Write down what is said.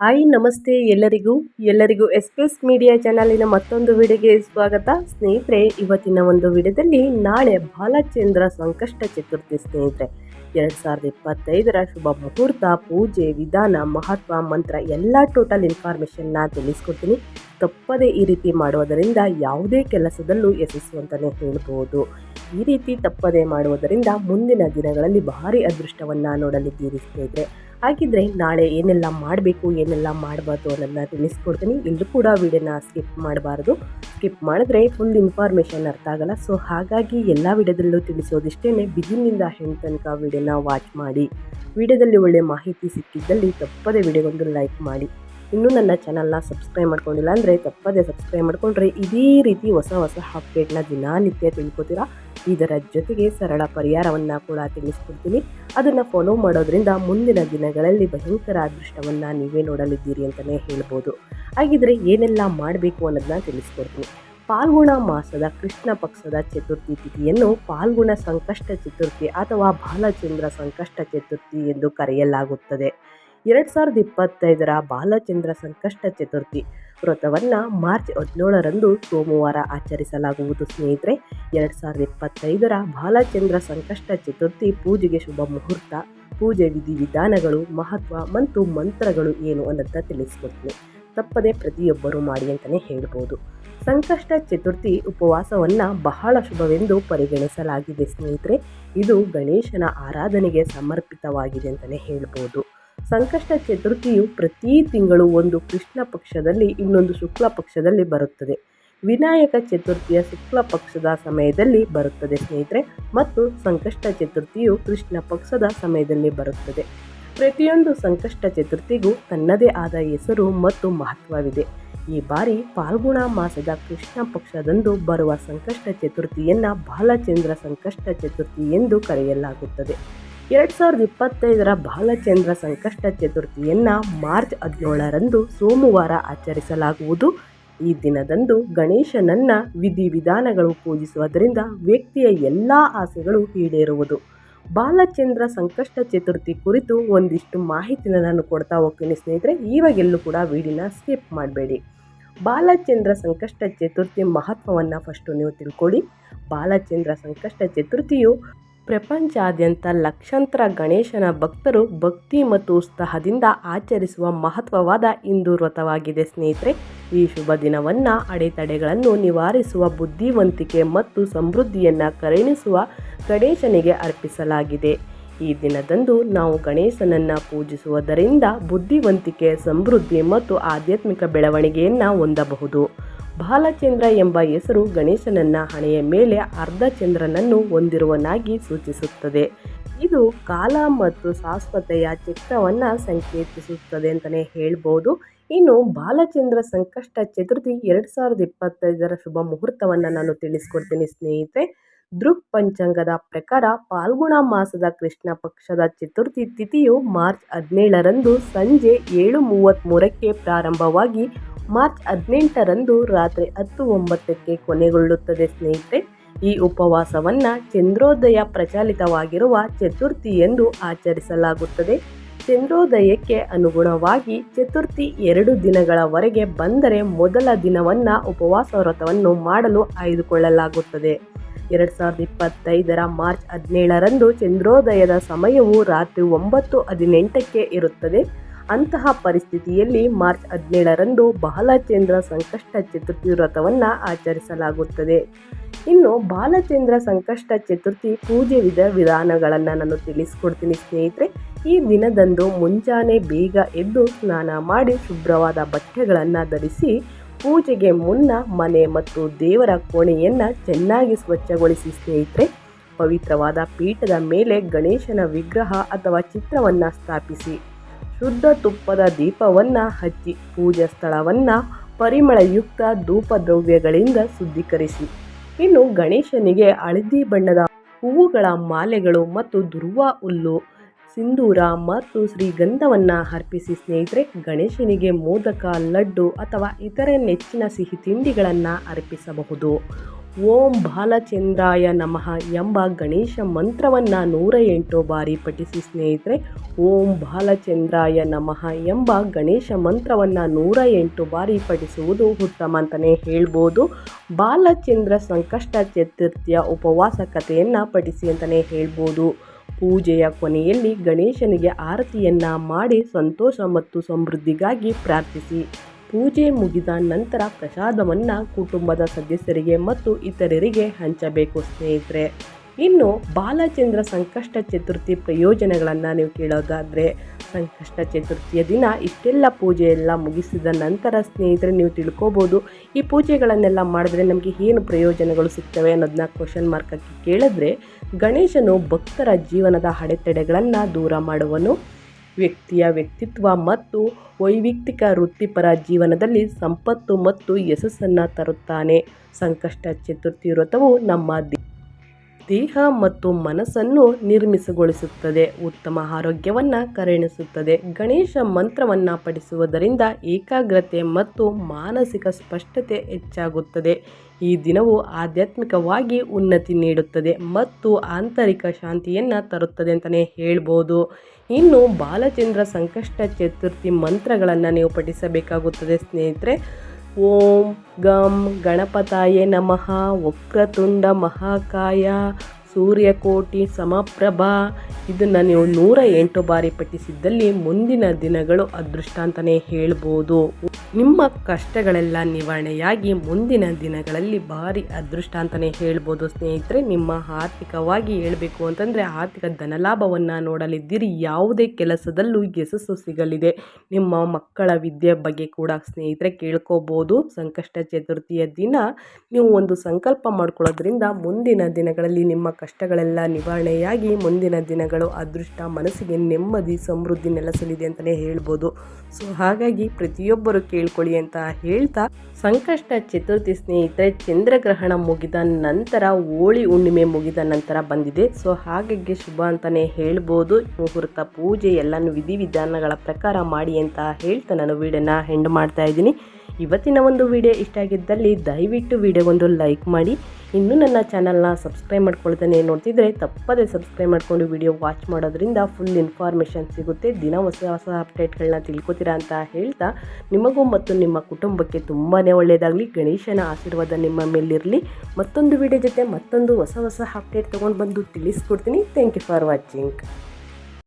Hi, ನಮಸ್ತೆ ಎಲ್ಲರಿಗೂ. ಎಲ್ಲರಿಗೂ ಎಸ್ಪ್ರೆಸ್ ಮೀಡಿಯಾ ಚಾನಲಿನ ಮತ್ತೊಂದು ವಿಡಿಯೋಗೆ ಸ್ವಾಗತ. ಸ್ನೇಹಿತರೆ, ಇವತ್ತಿನ ಒಂದು ವಿಡಿಯೋದಲ್ಲಿ ನಾಳೆ ಬಾಲಚಂದ್ರ ಸಂಕಷ್ಟ ಚತುರ್ಥಿ ಸ್ನೇಹಿತರೆ. ಎರಡು ಸಾವಿರದ ಇಪ್ಪತ್ತೈದರ ಶುಭ ಮುಹೂರ್ತ, ಪೂಜೆ, ವಿಧಾನ, ಮಹತ್ವ, ಮಂತ್ರ ಎಲ್ಲ ಟೋಟಲ್ ಇನ್ಫಾರ್ಮೇಷನ್ನ ತಿಳಿಸ್ಕೊಡ್ತೀನಿ. ತಪ್ಪದೇ ಈ ರೀತಿ ಮಾಡುವುದರಿಂದ ಯಾವುದೇ ಕೆಲಸದಲ್ಲೂ ಯಶಸ್ಸು ಅಂತಲೇ ಹೇಳ್ಬೋದು. ಈ ರೀತಿ ತಪ್ಪದೇ ಮಾಡುವುದರಿಂದ ಮುಂದಿನ ದಿನಗಳಲ್ಲಿ ಭಾರಿ ಅದೃಷ್ಟವನ್ನು ನೋಡಲಿದ್ದೀರಿ ಸ್ನೇಹಿತರೆ. ಹಾಗಿದ್ರೆ ನಾಳೆ ಏನೆಲ್ಲ ಮಾಡಬೇಕು, ಏನೆಲ್ಲ ಮಾಡಬಾರ್ದು ಅನ್ನೋದನ್ನ ತಿಳಿಸ್ಕೊಡ್ತೀನಿ. ಎಲ್ಲೂ ಕೂಡ ವಿಡಿಯೋನ ಸ್ಕಿಪ್ ಮಾಡಬಾರ್ದು. ಸ್ಕಿಪ್ ಮಾಡಿದ್ರೆ ಫುಲ್ ಇನ್ಫಾರ್ಮೇಷನ್ ಅರ್ಥ ಆಗಲ್ಲ. ಸೊ ಹಾಗಾಗಿ ಎಲ್ಲ ವಿಡಿಯೋದಲ್ಲೂ ತಿಳಿಸೋದಿಷ್ಟೇ ಬಿಗಿನಿಂದ ಹೆಣ್ಣು ತನಕ ವಿಡಿಯೋನ ವಾಚ್ ಮಾಡಿ. ವಿಡಿಯೋದಲ್ಲಿ ಒಳ್ಳೆ ಮಾಹಿತಿ ಸಿಕ್ಕಿದ್ದಲ್ಲಿ ತಪ್ಪದೇ ವಿಡಿಯೋಗೊಂದು ಲೈಕ್ ಮಾಡಿ. ಇನ್ನೂ ನನ್ನ ಚಾನಲ್ನ ಸಬ್ಸ್ಕ್ರೈಬ್ ಮಾಡ್ಕೊಂಡಿಲ್ಲ ಅಂದರೆ ತಪ್ಪದೇ ಸಬ್ಸ್ಕ್ರೈಬ್ ಮಾಡಿಕೊಂಡ್ರೆ ಇದೇ ರೀತಿ ಹೊಸ ಹೊಸ ಅಪ್ಡೇಟ್ನ ದಿನನಿತ್ಯ ತಿಳ್ಕೊತೀರಾ? ಇದರ ಜೊತೆಗೆ ಸರಳ ಪರಿಹಾರವನ್ನು ಕೂಡ ತಿಳಿಸ್ಕೊಡ್ತೀನಿ. ಅದನ್ನು ಫಾಲೋ ಮಾಡೋದ್ರಿಂದ ಮುಂದಿನ ದಿನಗಳಲ್ಲಿ ಭಯಂಕರ ಅದೃಷ್ಟವನ್ನು ನೀವೇ ನೋಡಲಿದ್ದೀರಿ ಅಂತಲೇ ಹೇಳ್ಬೋದು. ಹಾಗಿದ್ರೆ ಏನೆಲ್ಲ ಮಾಡಬೇಕು ಅನ್ನೋದನ್ನ ತಿಳಿಸ್ಕೊಡ್ತೀನಿ. ಪಾಲ್ಗುಣ ಮಾಸದ ಕೃಷ್ಣ ಪಕ್ಷದ ಚತುರ್ಥಿ ತಿಥಿಯನ್ನು ಪಾಲ್ಗುಣ ಸಂಕಷ್ಟ ಚತುರ್ಥಿ ಅಥವಾ ಬಾಲಚಂದ್ರ ಸಂಕಷ್ಟ ಚತುರ್ಥಿ ಎಂದು ಕರೆಯಲಾಗುತ್ತದೆ. ಎರಡು ಸಾವಿರದ ಇಪ್ಪತ್ತೈದರ ಬಾಲಚಂದ್ರ ಸಂಕಷ್ಟ ಚತುರ್ಥಿ ವ್ರತವನ್ನು ಮಾರ್ಚ್ ಹದಿನೇಳರಂದು ಸೋಮವಾರ ಆಚರಿಸಲಾಗುವುದು. ಸ್ನೇಹಿತರೆ, ಎರಡು ಸಾವಿರದ ಇಪ್ಪತ್ತೈದರ ಬಾಲಚಂದ್ರ ಸಂಕಷ್ಟ ಚತುರ್ಥಿ ಪೂಜೆಗೆ ಶುಭ ಮುಹೂರ್ತ, ಪೂಜೆ ವಿಧಿ ವಿಧಾನಗಳು, ಮಹತ್ವ ಮತ್ತು ಮಂತ್ರಗಳು ಏನು ಅನ್ನೋದನ್ನ ತಿಳಿಸ್ಕೊಡ್ತೀನಿ. ತಪ್ಪದೆ ಪ್ರತಿಯೊಬ್ಬರು ಮಾಡಿ ಅಂತಲೇ ಹೇಳ್ಬೋದು. ಸಂಕಷ್ಟ ಚತುರ್ಥಿ ಉಪವಾಸವನ್ನು ಬಹಳ ಶುಭವೆಂದು ಪರಿಗಣಿಸಲಾಗಿದೆ ಸ್ನೇಹಿತರೆ. ಇದು ಗಣೇಶನ ಆರಾಧನೆಗೆ ಸಮರ್ಪಿತವಾಗಿದೆ ಅಂತಲೇ ಹೇಳ್ಬೋದು. ಸಂಕಷ್ಟ ಚತುರ್ಥಿಯು ಪ್ರತಿ ತಿಂಗಳು ಒಂದು ಕೃಷ್ಣ ಪಕ್ಷದಲ್ಲಿ ಇನ್ನೊಂದು ಶುಕ್ಲ ಪಕ್ಷದಲ್ಲಿ ಬರುತ್ತದೆ. ವಿನಾಯಕ ಚತುರ್ಥಿಯ ಶುಕ್ಲ ಪಕ್ಷದ ಸಮಯದಲ್ಲಿ ಬರುತ್ತದೆ ಸ್ನೇಹಿತರೆ, ಮತ್ತು ಸಂಕಷ್ಟ ಚತುರ್ಥಿಯು ಕೃಷ್ಣ ಪಕ್ಷದ ಸಮಯದಲ್ಲಿ ಬರುತ್ತದೆ. ಪ್ರತಿಯೊಂದು ಸಂಕಷ್ಟ ಚತುರ್ಥಿಗೂ ತನ್ನದೇ ಆದ ಹೆಸರು ಮತ್ತು ಮಹತ್ವವಿದೆ. ಈ ಬಾರಿ ಫಾಲ್ಗುಣ ಮಾಸದ ಕೃಷ್ಣ ಪಕ್ಷದಂದು ಬರುವ ಸಂಕಷ್ಟ ಚತುರ್ಥಿಯನ್ನು ಬಾಲಚಂದ್ರ ಸಂಕಷ್ಟ ಚತುರ್ಥಿ ಎಂದು ಕರೆಯಲಾಗುತ್ತದೆ. ಎರಡು ಸಾವಿರದ ಇಪ್ಪತ್ತೈದರ ಬಾಲಚಂದ್ರ ಸಂಕಷ್ಟ ಚತುರ್ಥಿಯನ್ನು ಮಾರ್ಚ್ ಹದಿನೇಳರಂದು ಸೋಮವಾರ ಆಚರಿಸಲಾಗುವುದು. ಈ ದಿನದಂದು ಗಣೇಶನನ್ನ ವಿಧಿವಿಧಾನಗಳು ಪೂಜಿಸುವುದರಿಂದ ವ್ಯಕ್ತಿಯ ಎಲ್ಲ ಆಸೆಗಳು ಈಡೇರುವುದು. ಬಾಲಚಂದ್ರ ಸಂಕಷ್ಟ ಚತುರ್ಥಿ ಕುರಿತು ಒಂದಿಷ್ಟು ಮಾಹಿತಿನ ನಾನು ಕೊಡ್ತಾ ಹೋಗ್ತೀನಿ ಸ್ನೇಹಿತರೆ ಇವಾಗೆಲ್ಲೂ ಕೂಡ ವಿಡಿಯೋನ ಸ್ಕಿಪ್ ಮಾಡಬೇಡಿ. ಬಾಲಚಂದ್ರ ಸಂಕಷ್ಟ ಚತುರ್ಥಿ ಮಹತ್ವವನ್ನು ಫಸ್ಟು ನೀವು ತಿಳ್ಕೊಳ್ಳಿ. ಬಾಲಚಂದ್ರ ಸಂಕಷ್ಟ ಚತುರ್ಥಿಯು ಪ್ರಪಂಚಾದ್ಯಂತ ಲಕ್ಷಾಂತರ ಗಣೇಶನ ಭಕ್ತರು ಭಕ್ತಿ ಮತ್ತು ಉತ್ಸಾಹದಿಂದ ಆಚರಿಸುವ ಮಹತ್ವವಾದ ಹಿಂದೂ ವ್ರತವಾಗಿದೆ ಸ್ನೇಹಿತರೆ. ಈ ಶುಭ ದಿನವನ್ನು ಅಡೆತಡೆಗಳನ್ನು ನಿವಾರಿಸುವ ಬುದ್ಧಿವಂತಿಕೆ ಮತ್ತು ಸಮೃದ್ಧಿಯನ್ನು ಕರುಣಿಸುವ ಗಣೇಶನಿಗೆ ಅರ್ಪಿಸಲಾಗಿದೆ. ಈ ದಿನದಂದು ನಾವು ಗಣೇಶನನ್ನು ಪೂಜಿಸುವುದರಿಂದ ಬುದ್ಧಿವಂತಿಕೆ, ಸಮೃದ್ಧಿ ಮತ್ತು ಆಧ್ಯಾತ್ಮಿಕ ಬೆಳವಣಿಗೆಯನ್ನು ಹೊಂದಬಹುದು. ಬಾಲಚಂದ್ರ ಎಂಬ ಹೆಸರು ಗಣೇಶನನ್ನ ಹಣೆಯ ಮೇಲೆ ಅರ್ಧ ಚಂದ್ರನನ್ನು ಹೊಂದಿರುವನಾಗಿ ಸೂಚಿಸುತ್ತದೆ. ಇದು ಕಾಲ ಮತ್ತು ಶಾಶ್ವತೆಯ ಚಿತ್ರವನ್ನು ಸಂಕೇತಿಸುತ್ತದೆ ಅಂತಲೇ ಹೇಳ್ಬೋದು. ಇನ್ನು ಬಾಲಚಂದ್ರ ಸಂಕಷ್ಟ ಚತುರ್ಥಿ ಎರಡು ಸಾವಿರದ ಇಪ್ಪತ್ತೈದರ ಶುಭ ಮುಹೂರ್ತವನ್ನು ನಾನು ತಿಳಿಸ್ಕೊಡ್ತೀನಿ ಸ್ನೇಹಿತರೆ. ದೃಕ್ ಪಂಚಾಂಗದ ಪ್ರಕಾರ ಪಾಲ್ಗುಣ ಮಾಸದ ಕೃಷ್ಣ ಪಕ್ಷದ ಚತುರ್ಥಿ ತಿಥಿಯು ಮಾರ್ಚ್ ಹದಿನೇಳರಂದು ಸಂಜೆ ಏಳು ಮೂವತ್ತ್ಮೂರಕ್ಕೆ ಪ್ರಾರಂಭವಾಗಿ ಮಾರ್ಚ್ ಹದಿನೆಂಟರಂದು ರಾತ್ರಿ ಹತ್ತು ಒಂಬತ್ತಕ್ಕೆ ಕೊನೆಗೊಳ್ಳುತ್ತದೆ ಸ್ನೇಹಿತರೆ. ಈ ಉಪವಾಸವನ್ನು ಚಂದ್ರೋದಯ ಪ್ರಚಲಿತವಾಗಿರುವ ಚತುರ್ಥಿ ಎಂದು ಆಚರಿಸಲಾಗುತ್ತದೆ. ಚಂದ್ರೋದಯಕ್ಕೆ ಅನುಗುಣವಾಗಿ ಚತುರ್ಥಿ ಎರಡು ದಿನಗಳವರೆಗೆ ಬಂದರೆ ಮೊದಲ ದಿನವನ್ನು ಉಪವಾಸ ವ್ರತವನ್ನು ಮಾಡಲು ಆಯ್ದುಕೊಳ್ಳಲಾಗುತ್ತದೆ. ಎರಡು ಸಾವಿರದ ಇಪ್ಪತ್ತೈದರ ಮಾರ್ಚ್ ಹದಿನೇಳರಂದು ಚಂದ್ರೋದಯದ ಸಮಯವು ರಾತ್ರಿ ಒಂಬತ್ತು ಹದಿನೆಂಟಕ್ಕೆ ಇರುತ್ತದೆ. ಅಂತಹ ಪರಿಸ್ಥಿತಿಯಲ್ಲಿ ಮಾರ್ಚ್ ಹದಿನೇಳರಂದು ಬಾಲಚಂದ್ರ ಸಂಕಷ್ಟ ಚತುರ್ಥಿ ವ್ರತವನ್ನು ಆಚರಿಸಲಾಗುತ್ತದೆ. ಇನ್ನು ಬಾಲಚಂದ್ರ ಸಂಕಷ್ಟ ಚತುರ್ಥಿ ಪೂಜೆ ವಿಧ ವಿಧಾನಗಳನ್ನು ನಾನು ತಿಳಿಸ್ಕೊಡ್ತೀನಿ ಸ್ನೇಹಿತರೆ. ಈ ದಿನದಂದು ಮುಂಜಾನೆ ಬೇಗ ಎದ್ದು ಸ್ನಾನ ಮಾಡಿ ಶುಭ್ರವಾದ ಬಟ್ಟೆಗಳನ್ನು ಧರಿಸಿ ಪೂಜೆಗೆ ಮುನ್ನ ಮನೆ ಮತ್ತು ದೇವರ ಕೋಣೆಯನ್ನು ಚೆನ್ನಾಗಿ ಸ್ವಚ್ಛಗೊಳಿಸಿ ಸ್ನೇಹಿತರೆ, ಪವಿತ್ರವಾದ ಪೀಠದ ಮೇಲೆ ಗಣೇಶನ ವಿಗ್ರಹ ಅಥವಾ ಚಿತ್ರವನ್ನು ಸ್ಥಾಪಿಸಿ. ಶುದ್ಧ ತುಪ್ಪದ ದೀಪವನ್ನು ಹಚ್ಚಿ ಪೂಜಾ ಸ್ಥಳವನ್ನು ಪರಿಮಳಯುಕ್ತ ಧೂಪದ್ರವ್ಯಗಳಿಂದ ಶುದ್ಧೀಕರಿಸಿ. ಇನ್ನು ಗಣೇಶನಿಗೆ ಹಳದಿ ಬಣ್ಣದ ಹೂವುಗಳ ಮಾಲೆಗಳು ಮತ್ತು ದುರ್ವ ಹುಲ್ಲು ಸಿಂಧೂರ ಮತ್ತು ಶ್ರೀಗಂಧವನ್ನು ಅರ್ಪಿಸಿ ಸ್ನೇಹಿತರೆ, ಗಣೇಶನಿಗೆ ಮೋದಕ, ಲಡ್ಡು ಅಥವಾ ಇತರೆ ನೆಚ್ಚಿನ ಸಿಹಿ ತಿಂಡಿಗಳನ್ನು ಅರ್ಪಿಸಬಹುದು. ಓಂ ಬಾಲಚಂದ್ರಾಯ ನಮಃ ಎಂಬ ಗಣೇಶ ಮಂತ್ರವನ್ನು ನೂರ ಎಂಟು ಬಾರಿ ಪಠಿಸಿ ಸ್ನೇಹಿತರೆ, ಓಂ ಬಾಲಚಂದ್ರಾಯ ನಮಃ ಎಂಬ ಗಣೇಶ ಮಂತ್ರವನ್ನು ನೂರ ಎಂಟು ಬಾರಿ ಪಠಿಸುವುದು ಉತ್ತಮ ಅಂತಲೇ ಹೇಳ್ಬೋದು. ಬಾಲಚಂದ್ರ ಸಂಕಷ್ಟ ಚತುರ್ಥಿಯ ಉಪವಾಸ ಕಥೆಯನ್ನು ಪಠಿಸಿ ಅಂತಲೇ ಹೇಳ್ಬೋದು. ಪೂಜೆಯ ಕೊನೆಯಲ್ಲಿ ಗಣೇಶನಿಗೆ ಆರತಿಯನ್ನ ಮಾಡಿ ಸಂತೋಷ ಮತ್ತು ಸಮೃದ್ಧಿಗಾಗಿ ಪ್ರಾರ್ಥಿಸಿ. ಪೂಜೆ ಮುಗಿದ ನಂತರ ಪ್ರಸಾದವನ್ನು ಕುಟುಂಬದ ಸದಸ್ಯರಿಗೆ ಮತ್ತು ಇತರರಿಗೆ ಹಂಚಬೇಕು ಸ್ನೇಹಿತರೆ. ಇನ್ನು ಬಾಲಚಂದ್ರ ಸಂಕಷ್ಟ ಚತುರ್ಥಿ ಪ್ರಯೋಜನಗಳನ್ನು ನೀವು ಕೇಳೋದಾದರೆ, ಸಂಕಷ್ಟ ಚತುರ್ಥಿಯ ದಿನ ಇಷ್ಟೆಲ್ಲ ಪೂಜೆ ಎಲ್ಲ ಮುಗಿಸಿದ ನಂತರ ಸ್ನೇಹಿತರೆ ನೀವು ತಿಳ್ಕೊಬೋದು. ಈ ಪೂಜೆಗಳನ್ನೆಲ್ಲ ಮಾಡಿದ್ರೆ ನಮಗೆ ಏನು ಪ್ರಯೋಜನಗಳು ಸಿಗ್ತವೆ ಅನ್ನೋದನ್ನ ಕ್ವಶನ್ ಮಾರ್ಕ್ ಹಾಕಿ ಕೇಳಿದ್ರೆ, ಗಣೇಶನು ಭಕ್ತರ ಜೀವನದ ಅಡೆತಡೆಗಳನ್ನು ದೂರ ಮಾಡುವನು ವ್ಯಕ್ತಿಯ ವ್ಯಕ್ತಿತ್ವ ಮತ್ತು ವೈಯಕ್ತಿಕ ವೃತ್ತಿಪರ ಜೀವನದಲ್ಲಿ ಸಂಪತ್ತು ಮತ್ತು ಯಶಸ್ಸನ್ನು ತರುತ್ತಾನೆ. ಸಂಕಷ್ಟ ಚತುರ್ಥಿ ವ್ರತವು ನಮ್ಮ ದೇಹ ಮತ್ತು ಮನಸ್ಸನ್ನು ನಿರ್ಮಿಸಗೊಳಿಸುತ್ತದೆ. ಉತ್ತಮ ಆರೋಗ್ಯವನ್ನು ಕರುಣಿಸುತ್ತದೆ. ಗಣೇಶ ಮಂತ್ರವನ್ನು ಪಠಿಸುವುದರಿಂದ ಏಕಾಗ್ರತೆ ಮತ್ತು ಮಾನಸಿಕ ಸ್ಪಷ್ಟತೆ ಹೆಚ್ಚಾಗುತ್ತದೆ. ಈ ದಿನವು ಆಧ್ಯಾತ್ಮಿಕವಾಗಿ ಉನ್ನತಿ ನೀಡುತ್ತದೆ ಮತ್ತು ಆಂತರಿಕ ಶಾಂತಿಯನ್ನು ತರುತ್ತದೆ ಅಂತಲೇ ಹೇಳ್ಬೋದು. ಇನ್ನು ಬಾಲಚಂದ್ರ ಸಂಕಷ್ಟ ಚತುರ್ಥಿ ಮಂತ್ರಗಳನ್ನು ನೀವು ಪಠಿಸಬೇಕಾಗುತ್ತದೆ ಸ್ನೇಹಿತರೆ. ಓಂ ಗಂ ಗಣಪತಾಯೇ ನಮಃ, ವಕ್ರತುಂಡ ಮಹಾಕಾಯ, ಸೂರ್ಯಕೋಟಿ ಸಮಪ್ರಭಾ. ಇದನ್ನು ನೀವು ನೂರ ಎಂಟು ಬಾರಿ ಪಠಿಸಿದ್ದಲ್ಲಿ ಮುಂದಿನ ದಿನಗಳು ಅದೃಷ್ಟ ಅಂತಲೇ ಹೇಳ್ಬೋದು. ನಿಮ್ಮ ಕಷ್ಟಗಳೆಲ್ಲ ನಿವಾರಣೆಯಾಗಿ ಮುಂದಿನ ದಿನಗಳಲ್ಲಿ ಭಾರಿ ಅದೃಷ್ಟ ಅಂತಲೇ ಹೇಳ್ಬೋದು ಸ್ನೇಹಿತರೆ. ನಿಮ್ಮ ಆರ್ಥಿಕವಾಗಿ ಹೇಳಬೇಕು ಅಂತಂದರೆ ಆರ್ಥಿಕ ಧನಲಾಭವನ್ನು ನೋಡಲಿದ್ದೀರಿ. ಯಾವುದೇ ಕೆಲಸದಲ್ಲೂ ಯಶಸ್ಸು ಸಿಗಲಿದೆ. ನಿಮ್ಮ ಮಕ್ಕಳ ವಿದ್ಯೆ ಬಗ್ಗೆ ಕೂಡ ಸ್ನೇಹಿತರೆ ಕೇಳ್ಕೋಬೋದು. ಸಂಕಷ್ಟ ಚತುರ್ಥಿಯ ದಿನ ನೀವು ಒಂದು ಸಂಕಲ್ಪ ಮಾಡ್ಕೊಳ್ಳೋದ್ರಿಂದ ಮುಂದಿನ ದಿನಗಳಲ್ಲಿ ನಿಮ್ಮ ಕಷ್ಟಗಳೆಲ್ಲ ನಿವಾರಣೆಯಾಗಿ ಮುಂದಿನ ದಿನಗಳು ಅದೃಷ್ಟ, ಮನಸ್ಸಿಗೆ ನೆಮ್ಮದಿ, ಸಮೃದ್ಧಿ ನೆಲೆಸಲಿದೆ ಅಂತಲೇ ಹೇಳ್ಬೋದು. ಸೊ ಹಾಗಾಗಿ ಪ್ರತಿಯೊಬ್ಬರು ಕೇಳ್ಕೊಳ್ಳಿ ಅಂತ ಹೇಳ್ತಾ ಸಂಕಷ್ಟ ಚತುರ್ಥಿ ಸ್ನೇಹಿತರೆ, ಚಂದ್ರಗ್ರಹಣ ಮುಗಿದ ನಂತರ ಹೋಳಿ ಹುಣ್ಣಿಮೆ ಮುಗಿದ ನಂತರ ಬಂದಿದೆ. ಸೊ ಹಾಗಾಗಿ ಶುಭ ಅಂತಾನೆ ಹೇಳ್ಬೋದು. ಮುಹೂರ್ತ ಪೂಜೆ ಎಲ್ಲನೂ ವಿಧಿವಿಧಾನಗಳ ಪ್ರಕಾರ ಮಾಡಿ ಅಂತ ಹೇಳ್ತಾ ನಾನು ವೀಡಿಯೋನ ಹೆಂಡ್ ಮಾಡ್ತಾ ಇದ್ದೀನಿ. ಇವತ್ತಿನ ಒಂದು ವಿಡಿಯೋ ಇಷ್ಟ ಆಗಿದ್ದಲ್ಲಿ ದಯವಿಟ್ಟು ವಿಡಿಯೋಗೊಂದು ಲೈಕ್ ಮಾಡಿ. ಇನ್ನೂ ನನ್ನ ಚಾನಲ್ನ ಸಬ್ಸ್ಕ್ರೈಬ್ ಮಾಡ್ಕೊಳ್ತಾನೆ ನೋಡ್ತಿದ್ರೆ ತಪ್ಪದೇ ಸಬ್ಸ್ಕ್ರೈಬ್ ಮಾಡ್ಕೊಂಡು ವಿಡಿಯೋ ವಾಚ್ ಮಾಡೋದ್ರಿಂದ ಫುಲ್ ಇನ್ಫಾರ್ಮೇಷನ್ ಸಿಗುತ್ತೆ. ದಿನ ಹೊಸ ಹೊಸ ಅಪ್ಡೇಟ್ಗಳನ್ನ ತಿಳ್ಕೊತೀರಾ ಅಂತ ಹೇಳ್ತಾ, ನಿಮಗೂ ಮತ್ತು ನಿಮ್ಮ ಕುಟುಂಬಕ್ಕೆ ತುಂಬಾ ಒಳ್ಳೆಯದಾಗಲಿ ಗಣೇಶನ ಆಶೀರ್ವಾದ ನಿಮ್ಮ ಮೇಲಿರಲಿ. ಮತ್ತೊಂದು ವಿಡಿಯೋ ಜೊತೆ ಮತ್ತೊಂದು ಹೊಸ ಹೊಸ ಅಪ್ಡೇಟ್ ತೊಗೊಂಡು ಬಂದು ತಿಳಿಸ್ಕೊಡ್ತೀನಿ. Thank you for watching